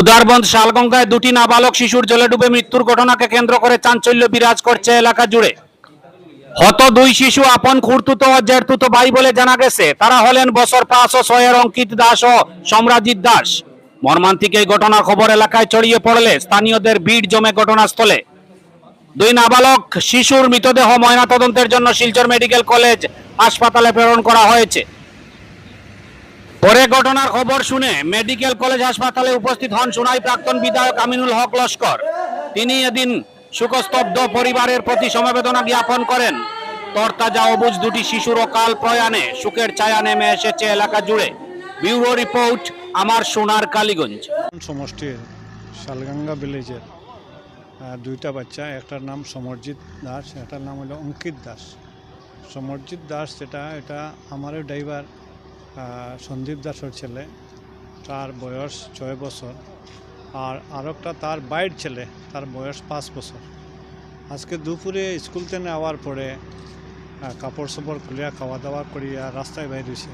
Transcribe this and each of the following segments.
উদারবন্দ শালগঙ্গায় দুটি নাবালক শিশুর জলে ডুবে মৃত্যুর ঘটনাকে কেন্দ্র করে চাঞ্চল্য বিরাজ করছে এলাকা জুড়ে। হত দুই শিশু আপন খুঁড়তুতো ও জেঠতুতো ভাই বলে জানা গেছে। তারা হলেন বছর পাঁচ ও ছয়ের অঙ্কিত দাস ও সম্রাজিৎ দাস। মর্মান্তিক এই ঘটনার খবর এলাকায় ছড়িয়ে পড়লে স্থানীয়দের ভিড় জমে ঘটনাস্থলে। দুই নাবালক শিশুর মৃতদেহ ময়নাতদন্তের জন্য শিলচর মেডিকেল কলেজ হাসপাতালে প্রেরণ করা হয়েছে। পরে ঘটনার খবর শুনে মেডিকেল কলেজ হাসপাতালে উপস্থিত হন সোনাই প্রাক্তন বিধায়ক আমিনুল হক লস্কর। তিনি এদিন শোকস্তব্ধ পরিবারের প্রতি সমবেদনা জ্ঞাপন করেন। তরতাজা অবুজ দুটি শিশুর অকাল প্রয়াণে সুখের ছায়া নেমে এসেছে এলাকা জুড়ে। ব্যুরো রিপোর্ট, আমার সোনার কালীগঞ্জ। সমষ্টির শালগাঙ্গা ভিলেজের দুইটা বাচ্চা, একটার নাম সমরজিৎ দাস, একটার নাম হলো অঙ্কিত দাস। সমরজিৎ দাস যেটা, এটা আমারও ড্রাইভার। সন্দীপ দাসের ছেলে, তার বয়স ছয় বছর, আর আরেকটা তার বাইর ছেলে, তার বয়স পাঁচ বছর। আজকে দুপুরে স্কুল থেকে নেওয়ার পরে কাপড় চোপড় খুলিয়া খাওয়া দাওয়া করিয়া রাস্তায় বাইর হয়েছে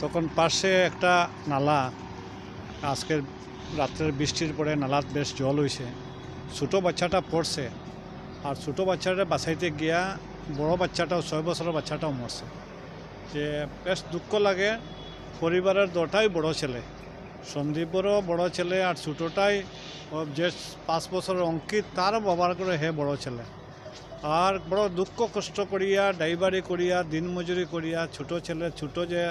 তখন পাশে একটা নালা আজকের রাত্রের বৃষ্টির পরে নালাত বেশ জল হয়েছে ছোটো বাচ্চাটা পড়ছে, আর ছোটো বাচ্চাটা বাঁচাইতে গিয়া বড় বাচ্চাটাও, ছয় বছরের বাচ্চাটাও মরছে। যে বেশ দুঃখ লাগে। পরিবারের দুটাই বড় ছেলে। সন্দীপেরও বড় ছেলে আর ছোটোটাই যে পাঁচ বছরের অঙ্কিত, তার ব্যবহার করে হে বড় ছেলে। আর বড় দুঃখ কষ্ট করিয়া ড্রাইভারি করিয়া দিনমজুরি করিয়া, ছোট ছেলে, ছোট যে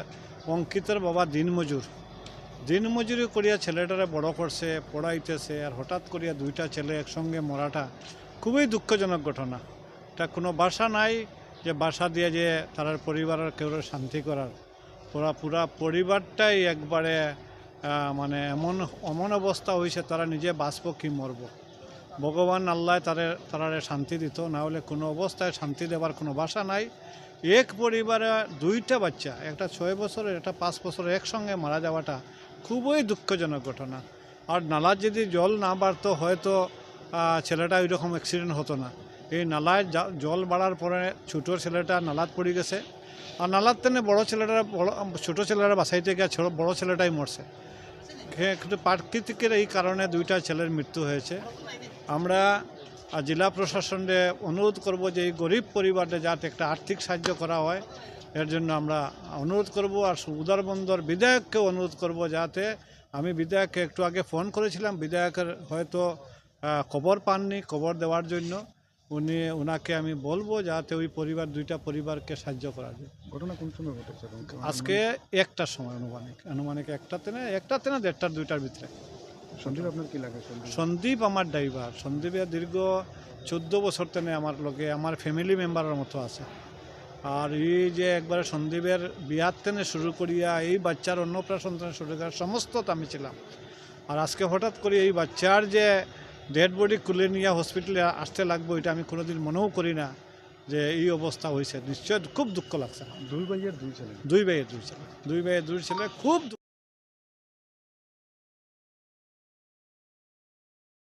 অঙ্কিতের বাবা দিনমজুর দিনমজুরি করিয়া ছেলেটারে বড় করছে, পড়াইতেছে, আর হঠাৎ করিয়া দুইটা ছেলে একসঙ্গে মরাটা খুবই দুঃখজনক ঘটনা। এটা কোনো বাসা নাই যে বাসা দিয়ে যে তার পরিবারের কেউ শান্তি করার পুরা পুরা পরিবারটাই একবারে মানে এমন এমন অবস্থা হয়েছে, তারা নিজে বাঁচব কি মরব? ভগবান আল্লাহ তারে, তারারে শান্তি দিত, না হলে কোনো অবস্থায় শান্তি দেওয়ার কোনো বাসা নাই। এক পরিবারে দুইটা বাচ্চা, একটা ছয় বছরের, একটা পাঁচ বছরের একসঙ্গে মারা যাওয়াটা খুবই দুঃখজনক ঘটনা। আর নালার যদি জল না বাড়তো, হয়তো ছেলেটা ওই রকম অ্যাক্সিডেন্ট হতো না। এই নালায় জল বাড়ার পরে ছোটো ছেলেটা নালাত পড়ে গেছে। আর নালার তেনে বড় ছেলেটা, বড়, ছোটো ছেলেরা বাঁচাইতে গিয়ে বড় ছেলেটাই মরছে। কিন্তু প্রাকৃতিকের এই কারণে দুইটা ছেলের মৃত্যু হয়েছে। আমরা জেলা প্রশাসনে অনুরোধ করব যে এই গরিব পরিবারে যাতে একটা আর্থিক সাহায্য করা হয়, এর জন্য আমরা অনুরোধ করব। আর উদারবন্দর বিধায়ককে অনুরোধ করব যাতে আমি বিধায়ককে একটু আগে ফোন করেছিলাম। বিধায়কের হয়তো খবর পাননি খবর দেওয়ার জন্য। উনি ওনাকে আমি বলব যাতে ওই পরিবার দুইটা পরিবারকে সাহায্য করা যায়। ঘটনা কোন সময় ঘটেছে? আজকে একটার সময় আনুমানিক আনুমানিক একটাতে না একটাতে না দেড়টার দুইটার ভিতরে। সন্দীপ আপনার কি লাগে সন্দীপ? সন্দীপ আমার ড্রাইভার। সন্দীপের দীর্ঘ চোদ্দ বছর তেনে আমার লগে আমার ফ্যামিলি মেম্বারের মতো আছে। আর এই যে একবারে সন্দীপের বিয়ার তেনে শুরু করিয়া এই বাচ্চার অন্নপ্রাশন শুরু করিয়া সমস্ত আমি ছিলাম। আর আজকে হঠাৎ করে এই বাচ্চার যে ডেড বডি খুলে নিয়ে হসপিটালে আসতে লাগবো এটা আমি কোনোদিন মনেও করি না যে এই অবস্থা হয়েছে। নিশ্চয় খুব দুঃখ লাগছে দুই ভাইয়ের দুই ছেলে। দুই ভাইয়ের দুই ছেলে। দুই ভাইয়ের দুই ছেলে খুব